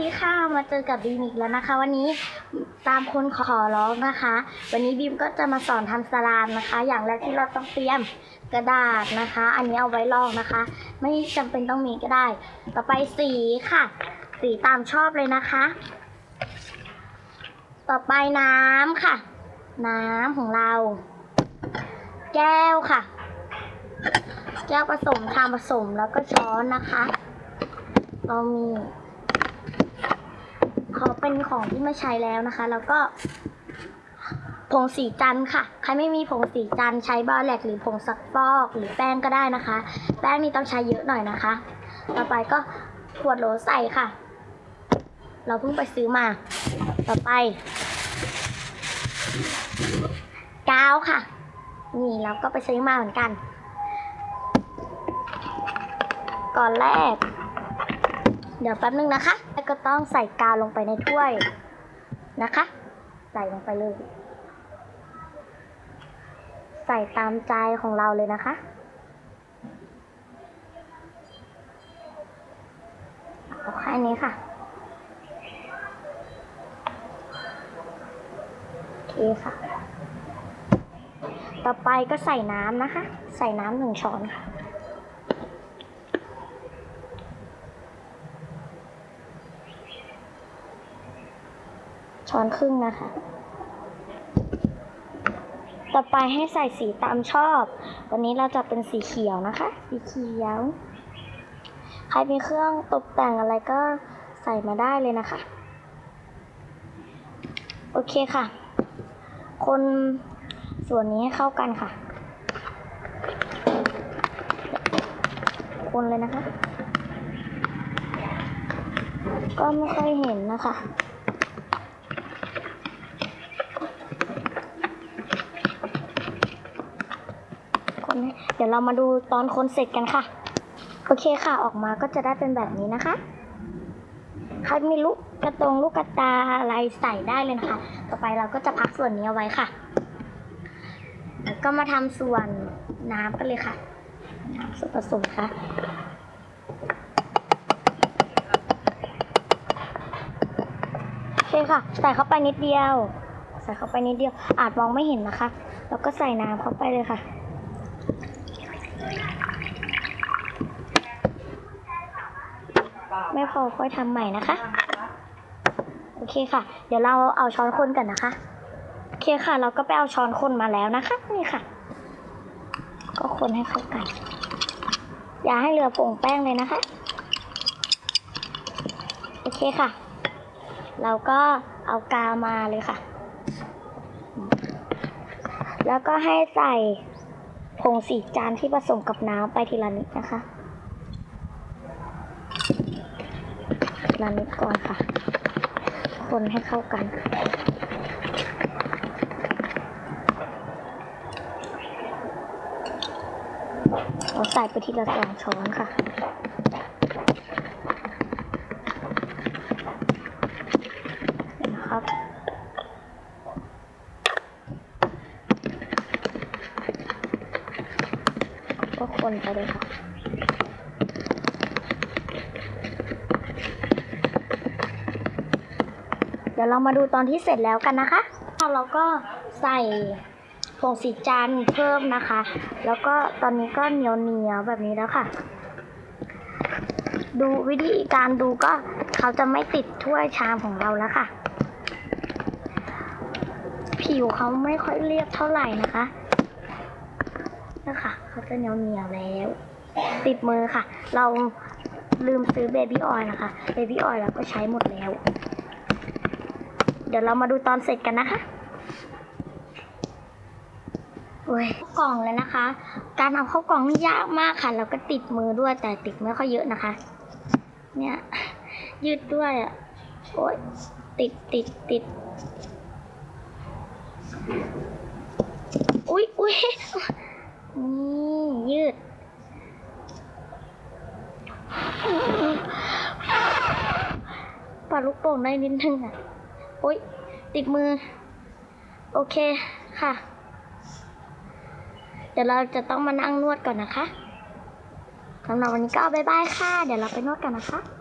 ดีค่ะ มาเจอกับบีมอีกแล้วนะคะ วันนี้ตามคนขอร้องนะคะ วันนี้บีมก็จะมาสอนทำสลามนะคะ อย่างแรกที่เราต้องเตรียมกระดาษนะคะ อันนี้เอาไว้ลอกนะคะ ไม่จำเป็นต้องมีก็ได้ ต่อไปสีค่ะ สีตามชอบเลยนะคะ ต่อไปน้ำค่ะ น้ำของเรา แก้วค่ะ แก้วผสมทำผสมแล้วก็ช้อนนะคะเรามี เป็นของที่ไม่ใช้แล้วนะคะ แล้วก็ ผงสีจันค่ะ ใครไม่มีผงสีจันใช้บาแลกหรือผงซักฟอกหรือแป้งก็ได้นะคะ แป้งนี่ต้องใช้เยอะหน่อยนะคะ ต่อไปก็ขวดโหลใส่ค่ะ เราเพิ่งไปซื้อมา ต่อไปกาวค่ะ นี่เราก็ไปซื้อมาเหมือนกัน ก่อนแรก เดี๋ยวแป๊บนึงนะคะแล้วก็ต้องใส่กาวลงไปในถ้วยนะคะ ใส่ลงไปเลย ใส่ตามใจของเราเลยนะคะ เอาแค่นี้ค่ะ โอเคค่ะ ต่อไปก็ใส่น้ำนะคะ ใส่น้ำหนึ่งช้อนค่ะ ช้อนครึ่งนะคะ ต่อไปให้ใส่สีตามชอบ วันนี้เราจะเป็นสีเขียวนะคะ สีเขียว ใครมีเครื่องตกแต่งอะไรก็ใส่มาได้เลยนะคะ โอเคค่ะ คนส่วนนี้ให้เข้ากันค่ะ คนเลยนะคะ ก็ไม่ค่อยเห็นนะคะ คนให้ เดี๋ยวเรามาดูตอนคนเสร็จกันค่ะ โอเคค่ะออกมาก็จะได้เป็นแบบนี้นะคะใครมีลูกกระตรงลูกกระตาอะไรใส่ได้เลยนะคะ ต่อไปเราก็จะพักส่วนนี้เอาไว้ค่ะ แล้วก็มาทำส่วนน้ำกันเลยค่ะ น้ำส่วนผสมค่ะโอเคค่ะ ใส่เข้าไปนิดเดียว ใส่เข้าไปนิดเดียว อาจมองไม่เห็นนะคะ แล้วก็ใส่น้ำเข้าไปเลยค่ะ ไม่พอค่อยทำใหม่นะคะ โอเคค่ะ เดี๋ยวเราเอาช้อนคนกันนะคะ โอเคค่ะ เราก็ไปเอาช้อนคนมาแล้วนะคะ นี่ค่ะ ก็คนให้เข้ากัน อย่าให้เหลือผงแป้งเลยนะคะ โอเคค่ะ เราก็เอากาวมาเลยค่ะ แล้วก็ให้ใส่ผงสีจานที่ผสมกับน้ำไปทีละนิดนะคะ ทีละนิดก่อนค่ะ คนให้เข้ากัน เราใส่ไปทีละสองช้อนค่ะนะครับก็คนไปเลยค่ะ เดี๋ยวเรามาดูตอนที่เสร็จแล้วกันนะคะเราก็ใส่ผงสีจันเพิ่มนะคะ แล้วก็ตอนนี้ก็เหนียวเหนียวแบบนี้แล้วค่ะ ดูวิธีการดูก็เขาจะไม่ติดถ้วยชามของเราแล้วค่ะ ผิวเขาไม่ค่อยเรียบเท่าไหร่นะคะนะคะเขาจะเหนียวเหนียวแล้ว ติดมือค่ะ เราลืมซื้อเบบี้ออยล์นะคะ เบบี้ออยล์เราก็ใช้หมดแล้ว เดี๋ยวเรามาดูตอนเสร็จกันนะคะโอ้ยเข้ากล่องเลยนะคะ การเอาเข้ากล่องนี่ยากมากค่ะ แล้วก็ติดมือด้วยแต่ติดไม่ค่อยเยอะนะคะ เนี่ยยืดด้วยอะโอ้ยติดติดติดอุ้ยอุ้ยนี่ยืดปลาลูกโป่งได้นิดนึงอะ อุ้ยติดมือ โอเคค่ะ เดี๋ยวเราจะต้องมานั่งนวดก่อนนะคะสำหรับวันนี้ก็บ๊ายบายค่ะ เดี๋ยวเราไปนวดกันนะคะ